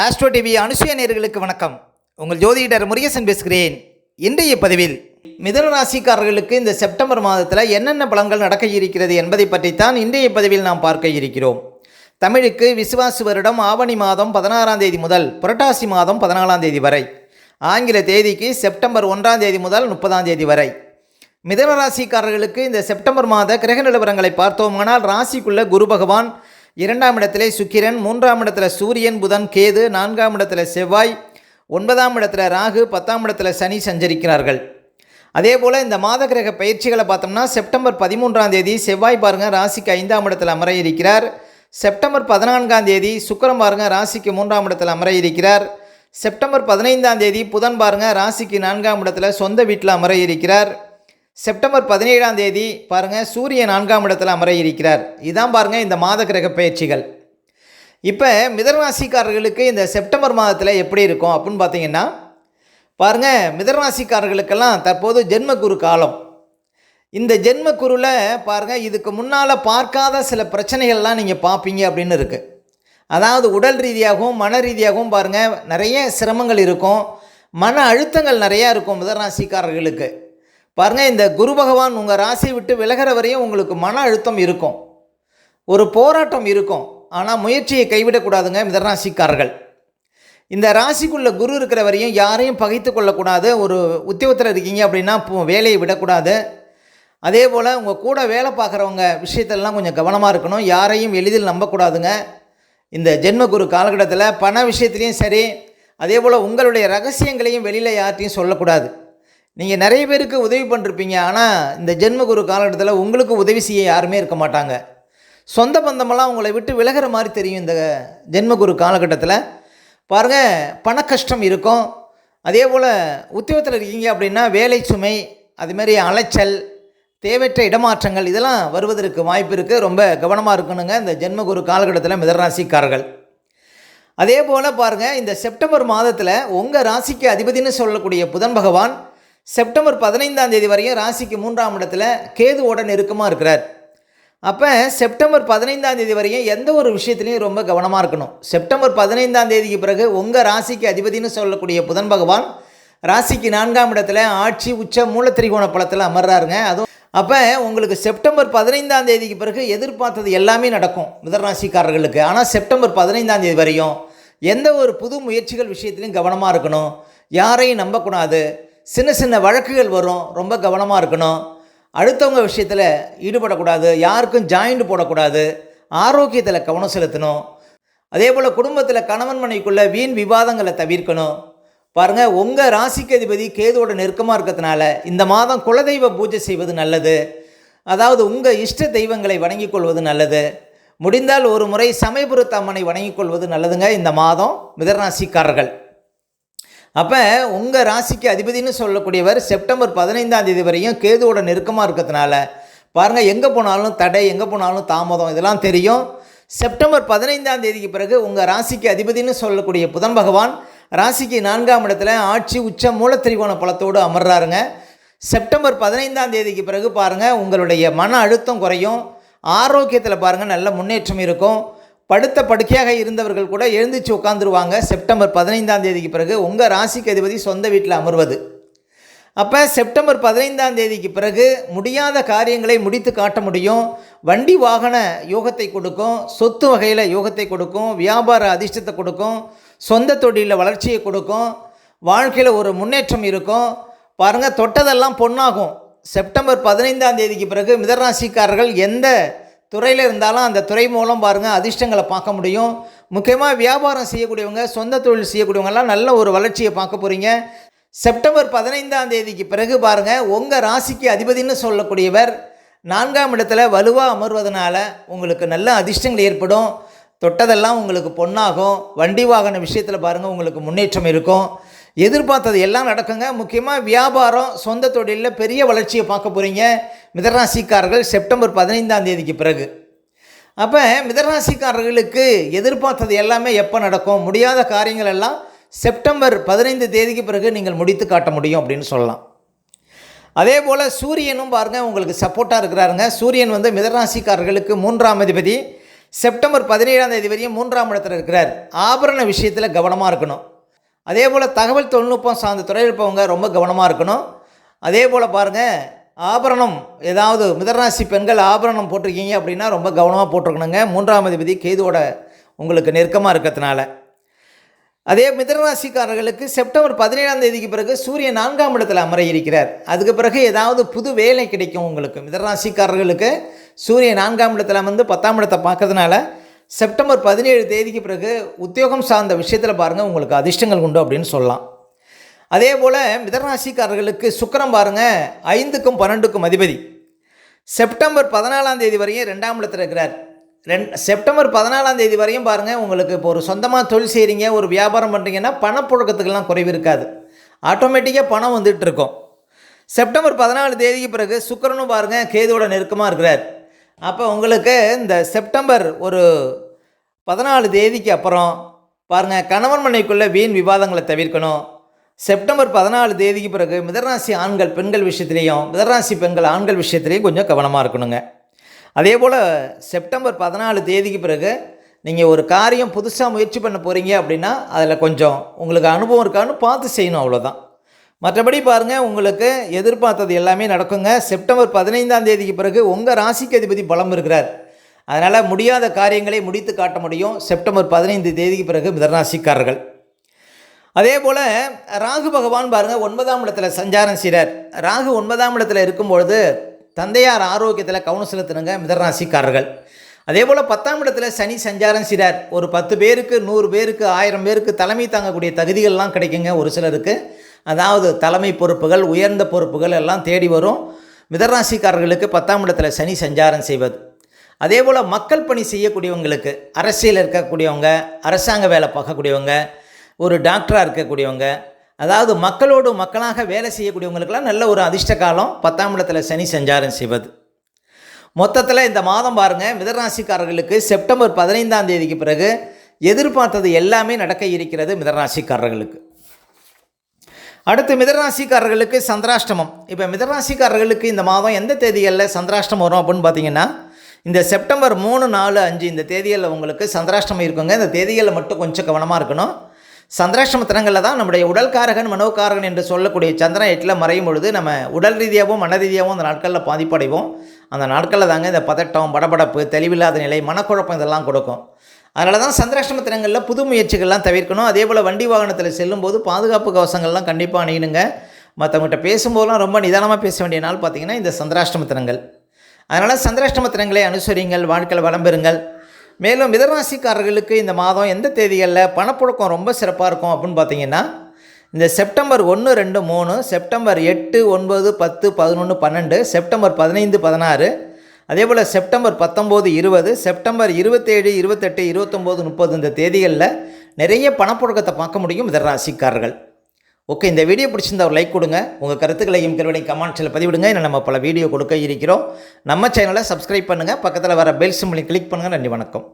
Astro TV அனுசுய நேர்களுக்கு வணக்கம். உங்கள் ஜோதிடர் முருகேசன் பேசுகிறேன். இன்றைய பதிவில் மிதன ராசிக்காரர்களுக்கு இந்த செப்டம்பர் மாதத்தில் என்னென்ன பலன்கள் நடக்க இருக்கிறது என்பதை பற்றித்தான் இன்றைய பதிவில் நாம் பார்க்க இருக்கிறோம். தமிழுக்கு விசுவாசு வருடம் ஆவணி மாதம் பதினாறாம் தேதி முதல் புரட்டாசி மாதம் பதினாலாம் தேதி வரை. ஆங்கில தேதிக்கு செப்டம்பர் ஒன்றாம் தேதி முதல் முப்பதாம் தேதி வரை. மிதன ராசிக்காரர்களுக்கு இந்த செப்டம்பர் மாத கிரக நிலவரங்களை பார்த்தோமானால் ராசிக்குள்ள குரு பகவான் இரண்டாம் இடத்துல சுக்கிரன் மூன்றாம் இடத்துல சூரியன் புதன் கேது நான்காம் இடத்துல செவ்வாய் ஒன்பதாம் இடத்துல ராகு பத்தாம் இடத்துல சனி சஞ்சரிக்கிறார்கள். அதே போல் இந்த மாத கிரக பயிற்சிகளை பார்த்தோம்னா செப்டம்பர் பதிமூன்றாம் தேதி செவ்வாய் பாருங்க ராசிக்கு ஐந்தாம் இடத்துல அமர இருக்கிறார் செப்டம்பர் பதினான்காம் தேதி சுக்கரம் பாருங்க ராசிக்கு மூன்றாம் இடத்துல அமர இருக்கிறார் செப்டம்பர் பதினைந்தாம் தேதி புதன் பாருங்க ராசிக்கு நான்காம் இடத்துல சொந்த வீட்டில் அமர இருக்கிறார் செப்டம்பர் பதினேழாம் தேதி பாருங்கள் சூரிய நான்காம் இடத்துல அமர இருக்கிறார் இதான் பாருங்கள் இந்த மாத கிரக பயிற்சிகள். இப்போ மிதராசிக்காரர்களுக்கு இந்த செப்டம்பர் மாதத்தில் எப்படி இருக்கும் அப்படின்னு பார்த்தீங்கன்னா பாருங்கள் மிதராசிக்காரர்களுக்கெல்லாம் தற்போது ஜென்மக்குரு காலம். இந்த ஜென்மக்குருவில் பாருங்கள் இதுக்கு முன்னால் பார்க்காத சில பிரச்சனைகள்லாம் நீங்கள் பார்ப்பீங்க அப்படின்னு இருக்குது அதாவது உடல் ரீதியாகவும் மன ரீதியாகவும் பாருங்கள் நிறைய சிரமங்கள் இருக்கும். மன அழுத்தங்கள் நிறையா இருக்கும் மிதராசிக்காரர்களுக்கு பாருங்கள் இந்த குரு பகவான் உங்கள் ராசியை விட்டு விலகிற வரையும் உங்களுக்கு மன அழுத்தம் இருக்கும். ஒரு போராட்டம் இருக்கும். ஆனால் முயற்சியை கைவிடக்கூடாதுங்க மிதராசிக்காரர்கள் இந்த ராசிக்குள்ள குரு இருக்கிற வரையும் யாரையும் பகைத்து கொள்ளக்கூடாது. ஒரு உத்தியோகத்தில் இருக்கீங்க அப்படின்னா வேலையை விடக்கூடாது. அதே போல் உங்கள் கூட வேலை பார்க்குறவங்க விஷயத்தெல்லாம் கொஞ்சம் கவனமாக இருக்கணும். யாரையும் எளிதில் நம்பக்கூடாதுங்க. இந்த ஜென்மகுரு காலகட்டத்தில் பண விஷயத்துலேயும் சரி அதே போல் உங்களுடைய ரகசியங்களையும் வெளியில் யார்ட்டையும் சொல்லக்கூடாது. நீங்கள் நிறைய பேருக்கு உதவி பண்ணிருப்பீங்க. ஆனால் இந்த ஜென்மகுரு காலகட்டத்தில் உங்களுக்கு உதவி செய்ய யாருமே இருக்க மாட்டாங்க. சொந்த பந்தமெல்லாம் உங்களை விட்டு விலகிற மாதிரி தெரியும் இந்த ஜென்மகுரு காலகட்டத்தில். பாருங்கள் பண கஷ்டம் இருக்கும். அதே போல் உத்தியோகத்தில் இருக்கீங்க அப்படின்னா வேலை சுமை அதுமாரி அலைச்சல் தேவையற்ற இடமாற்றங்கள் இதெல்லாம் வருவதற்கு வாய்ப்பு இருக்குது ரொம்ப கவனமாக இருக்கணுங்க இந்த ஜென்மகுரு காலகட்டத்தில் மிதராசிக்காரர்கள். அதே போல் பாருங்கள் இந்த செப்டம்பர் மாதத்தில் உங்கள் ராசிக்கு அதிபதினு சொல்லக்கூடிய புதன் பகவான் செப்டம்பர் பதினைந்தாம் தேதி வரையும் ராசிக்கு மூன்றாம் இடத்துல கேதுவோட நெருக்கமாக இருக்கிறார். அப்போ செப்டம்பர் பதினைந்தாம் தேதி வரையும் எந்த ஒரு விஷயத்துலையும் ரொம்ப கவனமாக இருக்கணும். செப்டம்பர் பதினைந்தாம் தேதிக்கு பிறகு உங்கள் ராசிக்கு அதிபதினு சொல்லக்கூடிய புதன் பகவான் ராசிக்கு நான்காம் இடத்துல ஆட்சி உச்ச மூலத்திரிகோண பழத்தில் அமர்றாருங்க. அதுவும் அப்போ உங்களுக்கு செப்டம்பர் பதினைந்தாம் தேதிக்கு பிறகு எதிர்பார்த்தது எல்லாமே நடக்கும் மிதராசிக்காரர்களுக்கு ஆனால் செப்டம்பர் பதினைந்தாம் தேதி வரையும் எந்த ஒரு புது முயற்சிகள் விஷயத்துலையும் கவனமாக இருக்கணும். யாரையும் நம்பக்கூடாது. சின்ன சின்ன வழக்குகள் வரும். ரொம்ப கவனமாக இருக்கணும். அடுத்தவங்க விஷயத்தில் ஈடுபடக்கூடாது. யாருக்கும் ஜாயிண்ட் போடக்கூடாது. ஆரோக்கியத்தில் கவனம் செலுத்தணும். அதே போல் குடும்பத்தில் கணவன் மனைக்குள்ளே வீண் விவாதங்களை தவிர்க்கணும். பாருங்கள் உங்கள் ராசிக்கு அதிபதி கேதுவோட நெருக்கமாக இருக்கிறதுனால இந்த மாதம் குலதெய்வ பூஜை செய்வது நல்லது. அதாவது உங்கள் இஷ்ட தெய்வங்களை வணங்கிக் கொள்வது நல்லது. முடிந்தால் ஒரு முறை சமயபுரத்து அம்மனை வணங்கிக் கொள்வது நல்லதுங்க. இந்த மாதம் மிதராசிக்காரர்கள் அப்போ உங்கள் ராசிக்கு அதிபதினு சொல்லக்கூடியவர் செப்டம்பர் பதினைந்தாம் தேதி வரையும் கேதுவோட நெருக்கமாக இருக்கிறதுனால பாருங்கள் எங்கே போனாலும் தடை எங்கே போனாலும் தாமதம் இதெல்லாம் தெரியும். செப்டம்பர் பதினைந்தாம் தேதிக்கு பிறகு உங்கள் ராசிக்கு அதிபதினு சொல்லக்கூடிய புதன் பகவான் ராசிக்கு நான்காம் இடத்துல ஆட்சி உச்ச மூலத்திரிகோண பலத்தோடு அமர்றாருங்க. செப்டம்பர் பதினைந்தாம் தேதிக்கு பிறகு பாருங்கள் உங்களுடைய மன அழுத்தம் குறையும். ஆரோக்கியத்தில் பாருங்கள் நல்ல முன்னேற்றம் இருக்கும். படுத்த படுக்கையாக இருந்தவர்கள் கூட எழுந்திரிச்சு உட்காந்துருவாங்க செப்டம்பர் பதினைந்தாம் தேதிக்கு பிறகு உங்கள் ராசிக்கு அதிபதி சொந்த வீட்டில் அமர்வது. அப்போ செப்டம்பர் பதினைந்தாம் தேதிக்கு பிறகு முடியாத காரியங்களை முடித்து காட்ட முடியும். வண்டி வாகன யோகத்தை கொடுக்கும். சொத்து வகையில் யோகத்தை கொடுக்கும். வியாபார அதிர்ஷ்டத்தை கொடுக்கும். சொந்த தொழிலில் வளர்ச்சியை கொடுக்கும். வாழ்க்கையில் ஒரு முன்னேற்றம் இருக்கும். பாருங்கள் தொட்டதெல்லாம் பொன்னாகும். செப்டம்பர் பதினைந்தாம் தேதிக்கு பிறகு மிதராசிக்காரர்கள் எந்த துறையில் இருந்தாலும் அந்த துறை மூலம் பாருங்கள் அதிர்ஷ்டங்களை பார்க்க முடியும். முக்கியமாக வியாபாரம் செய்யக்கூடியவங்க சொந்த தொழில் செய்யக்கூடியவங்கெல்லாம் நல்ல ஒரு வளர்ச்சியை பார்க்க போகிறீங்க செப்டம்பர் பதினைந்தாம் தேதிக்கு பிறகு பாருங்கள் உங்கள் ராசிக்கு அதிபதினு சொல்லக்கூடியவர் நான்காம் இடத்துல வலுவாக அமர்வதனால உங்களுக்கு நல்ல அதிர்ஷ்டங்கள் ஏற்படும். தொட்டதெல்லாம் உங்களுக்கு பொன்னாகும். வண்டி வாகன விஷயத்தில் பாருங்கள் உங்களுக்கு முன்னேற்றம் இருக்கும். எதிர்பார்த்தது எல்லாம் நடக்குங்க. முக்கியமாக வியாபாரம் சொந்த தொழிலில் பெரிய வளர்ச்சியை பார்க்க போகிறீங்க மிதராசிக்காரர்கள் செப்டம்பர் பதினைந்தாம் தேதிக்கு பிறகு. அப்போ மிதராசிக்காரர்களுக்கு எதிர்பார்த்தது எல்லாமே எப்போ நடக்கும்? முடியாத காரியங்கள் எல்லாம் செப்டம்பர் பதினைந்து தேதிக்கு பிறகு நீங்கள் முடித்து காட்ட முடியும் அப்படின்னு சொல்லலாம். அதே போல் சூரியனும் பாருங்கள் உங்களுக்கு சப்போர்ட்டாக இருக்கிறாருங்க. சூரியன் வந்து மிதராசிக்காரர்களுக்கு மூன்றாம் அதிபதி. செப்டம்பர் பதினேழாம் தேதி வரையும் மூன்றாம் இடத்துல இருக்கிறார். ஆபரண விஷயத்தில் கவனமாக இருக்கணும். அதே போல் தகவல் தொழில்நுட்பம் சார்ந்த துறையில் இருப்பவங்க ரொம்ப கவனமாக இருக்கணும். அதே போல் பாருங்கள் ஆபரணம் ஏதாவது மிதராசி பெண்கள் ஆபரணம் போட்டிருக்கீங்க அப்படின்னா ரொம்ப கவனமாக போட்டிருக்கணுங்க. மூன்றாம் அதிபதி கேதுவோட உங்களுக்கு நெருக்கமாக இருக்கிறதுனால. அதே மிதராசிக்காரர்களுக்கு செப்டம்பர் பதினேழாம் தேதிக்கு பிறகு சூரியன் நான்காம் இடத்தில் அமர இருக்கிறார் அதுக்கு பிறகு ஏதாவது புது வேலை கிடைக்கும் உங்களுக்கு. மிதராசிக்காரர்களுக்கு சூரியன் நான்காம் இடத்துல வந்து பத்தாம் இடத்தை பார்க்கறதுனால செப்டம்பர் பதினேழு தேதிக்கு பிறகு உத்தியோகம் சார்ந்த விஷயத்தில் பாருங்கள் உங்களுக்கு அதிர்ஷ்டங்கள் உண்டு அப்படின்னு சொல்லலாம். அதே போல் மிதராசிக்காரர்களுக்கு சுக்கிரம் பாருங்கள் ஐந்துக்கும் பன்னெண்டுக்கும் அதிபதி. செப்டம்பர் பதினாலாம் தேதி வரையும் ரெண்டாம் இடத்துல இருக்கிறார். ரெண் செப்டம்பர் பதினாலாம் தேதி வரையும் பாருங்கள் உங்களுக்கு இப்போ ஒரு சொந்தமாக தொழில் செய்கிறீங்க ஒரு வியாபாரம் பண்ணுறீங்கன்னா பணப்புழக்கத்துக்கெல்லாம் குறைவு இருக்காது. ஆட்டோமேட்டிக்காக பணம் வந்துட்டு இருக்கும். செப்டம்பர் பதினாலு தேதிக்கு பிறகு சுக்கரனும் பாருங்கள் கேதுவோட நெருக்கமாக இருக்கிறார். அப்போ உங்களுக்கு இந்த செப்டம்பர் ஒரு பதினாலு தேதிக்கு அப்புறம் பாருங்கள் கணவன் மனைக்குள்ளே வீண் விவாதங்களை தவிர்க்கணும். செப்டம்பர் பதினாலு தேதிக்கு பிறகு மிதராசி ஆண்கள் பெண்கள் விஷயத்துலேயும் மிதராசி பெண்கள் ஆண்கள் விஷயத்துலேயும் கொஞ்சம் கவனமாக இருக்கணுங்க. அதே போல் செப்டம்பர் பதினாலு தேதிக்கு பிறகு நீங்கள் ஒரு காரியம் புதுசாக முயற்சி பண்ண போகிறீங்க அப்படின்னா அதில் கொஞ்சம் உங்களுக்கு அனுபவம் இருக்கான்னு பார்த்து செய்யணும் அவ்வளோதான் மற்றபடி பாருங்கள் உங்களுக்கு எதிர்பார்த்தது எல்லாமே நடக்குங்க. செப்டம்பர் பதினைந்தாம் தேதிக்கு பிறகு உங்கள் ராசிக்கு அதிபதி பலம் இருக்கிறார். அதனால் முடியாத காரியங்களை முடித்து காட்ட முடியும். செப்டம்பர் பதினைந்து தேதிக்கு பிறகு மிதராசிக்காரர்கள் அதே போல் ராகு பகவான் பாருங்கள் ஒன்பதாம் இடத்துல சஞ்சாரம் செய்கிறார் ராகு ஒன்பதாம் இடத்துல இருக்கும்பொழுது தந்தையார் ஆரோக்கியத்தில் கவனம் செலுத்தினுங்க மிதராசிக்காரர்கள் அதே போல் பத்தாம் இடத்துல சனி சஞ்சாரம் செய்கிறார் ஒரு பத்து பேருக்கு நூறு பேருக்கு ஆயிரம் பேருக்கு தலைமை தாங்கக்கூடிய தகுதிகள்லாம் கிடைக்குங்க ஒரு சிலருக்கு. அதாவது தலைமை பொறுப்புகள் உயர்ந்த பொறுப்புகள் எல்லாம் தேடி வரும். மிதராசிக்காரர்களுக்கு பத்தாம் இடத்துல சனி சஞ்சாரம் செய்வது. அதே போல் மக்கள் பணி செய்யக்கூடியவங்களுக்கு அரசியல் இருக்கக்கூடியவங்க அரசாங்க வேலை பார்க்கக்கூடியவங்க ஒரு டாக்டராக இருக்கக்கூடியவங்க அதாவது மக்களோடு மக்களாக வேலை செய்யக்கூடியவங்களுக்கெல்லாம் நல்ல ஒரு அதிர்ஷ்ட காலம் பத்தாம் இடத்துல சனி சஞ்சாரம் செய்வது. மொத்தத்தில் இந்த மாதம் பாருங்கள் மிதராசிக்காரர்களுக்கு செப்டம்பர் பதினைந்தாம் தேதிக்கு பிறகு எதிர்பார்த்தது எல்லாமே நடக்க இருக்கிறது மிதராசிக்காரர்களுக்கு. அடுத்து மிதராசிக்காரர்களுக்கு சந்திராஷ்டமம். இப்போ மிதராசிக்காரர்களுக்கு இந்த மாதம் எந்த தேதிகளில் சந்திராஷ்டமம் வரும் அப்படின்னு பார்த்தீங்கன்னா இந்த செப்டம்பர் மூணு நாலு அஞ்சு இந்த தேதிகளில் உங்களுக்கு சந்திராஷ்டமம் இருக்குங்க. இந்த தேதிகளில் மட்டும் கொஞ்சம் கவனமாக இருக்கணும். சந்திராஷ்டம தினங்களில் தான் நம்முடைய உடல்காரகன் மனோகாரகன் என்று சொல்லக்கூடிய சந்திரன் எட்டில் மறையும் பொழுது நம்ம உடல் ரீதியாகவும் மன ரீதியாகவும் அந்த நாட்களில் பாதிப்படைவோம். அந்த நாட்களில் தாங்க இந்த பதட்டம் படபடப்பு தெளிவில்லாத நிலை மனக்குழப்பம் இதெல்லாம் கொடுக்கும். அதனால தான் சந்திராஷ்டம தினங்களில் புது முயற்சிகள்லாம் தவிர்க்கணும். அதே போல் வண்டி வாகனத்தில் செல்லும்போது பாதுகாப்பு கவசங்கள்லாம் கண்டிப்பாக அணியணுங்க. மற்றவங்ககிட்ட பேசும்போதெல்லாம் ரொம்ப நிதானமாக பேச வேண்டிய நாள் பார்த்திங்கன்னா இந்த சந்திராஷ்டம தினங்கள். அதனால் சந்திராஷ்டம தினங்களை அனுசரிங்கள் வாழ்க்கையில் வளம் பெறுங்கள். மேலும் மிதராசிக்காரர்களுக்கு இந்த மாதம் எந்த தேதிகளில் பணப்புழக்கம் ரொம்ப சிறப்பாக இருக்கும் அப்படின்னு பார்த்தீங்கன்னா இந்த செப்டம்பர் ஒன்று ரெண்டு மூணு செப்டம்பர் எட்டு ஒன்பது பத்து பதினொன்று பன்னெண்டு செப்டம்பர் பதினைந்து பதினாறு அதே போல் செப்டம்பர் பத்தொம்போது இருபது செப்டம்பர் இருபத்தேழு இருபத்தெட்டு இருபத்தொம்போது முப்பது இந்த தேதிகளில் நிறைய பணப்புழக்கத்தை பார்க்க முடியும் மிதராசிக்காரர்கள் ஓகே இந்த வீடியோ பிடிச்சிருந்தா ஒரு லைக் கொடுங்க. உங்கள் கருத்துக்களையும் கருவினை கமெண்ட்ஸில் பதிவிடுங்க. இல்லை நம்ம பல வீடியோ கொடுக்க இருக்கிறோம். நம்ம சேனலை சப்ஸ்கிரைப் பண்ணுங்கள் பக்கத்தில் வர பெல் சிம்பிளையும் கிளிக் பண்ணுங்கள் நன்றி வணக்கம்.